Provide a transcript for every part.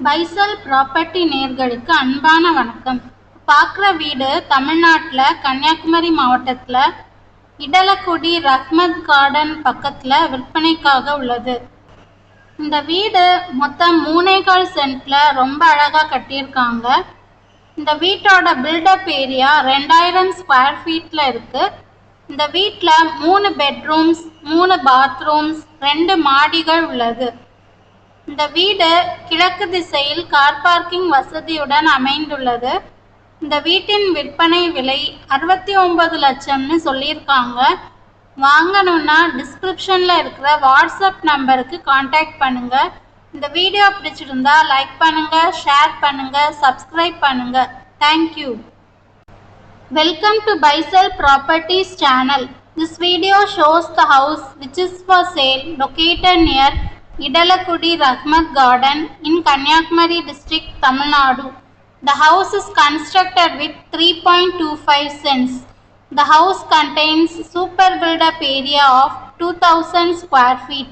பைசல் property நேர்களுக்கு அன்பான வணக்கம். பார்க்குற வீடு தமிழ்நாட்டில் கன்னியாகுமரி மாவட்டத்தில் இடலக்குடி ரஹ்மத் கார்டன் பக்கத்தில் விற்பனைக்காக உள்ளது. இந்த வீடு மொத்தம் மூணேகால் சென்டில் ரொம்ப அழகாக கட்டியிருக்காங்க. இந்த வீட்டோட பில்டப் ஏரியா ரெண்டாயிரம் ஸ்கொயர் ஃபீட்டில் இருக்குது இந்த வீட்டில் மூணு பெட்ரூம்ஸ் மூணு பாத்ரூம்ஸ் ரெண்டு மாடிகள் உள்ளது. இந்த வீடு கிழக்கு திசையில் கார் பார்க்கிங் வசதியுடன் அமைந்துள்ளது. இந்த வீட்டின் விற்பனை விலை அறுபத்தி ஒன்பது லட்சம்னு சொல்லியிருக்காங்க. வாங்கணும்னா டிஸ்கிரிப்ஷனில் இருக்கிற வாட்ஸ்அப் நம்பருக்கு காண்டாக்ட் பண்ணுங்கள் இந்த வீடியோ பிடிச்சிருந்தா லைக் பண்ணுங்கள் ஷேர் பண்ணுங்கள் சப்ஸ்கிரைப் பண்ணுங்கள் thank you welcome to பைசெல் properties channel This video shows the house which is for sale located near Idalakudi Rahmat Garden in Kanyakumari district, Tamil Nadu. The house is constructed with 3.25 cents. The house contains super build-up area of 2000 square feet.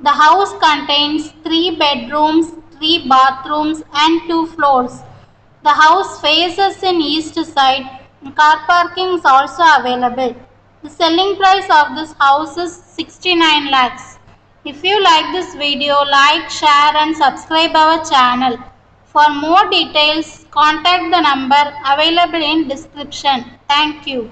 The house contains 3 bedrooms, 3 bathrooms and 2 floors. The house faces in east side. Car parking is also available. The selling price of this house is 69 lakhs. If you like this video, like, share and subscribe our channel. For more details, contact the number available in description. Thank you.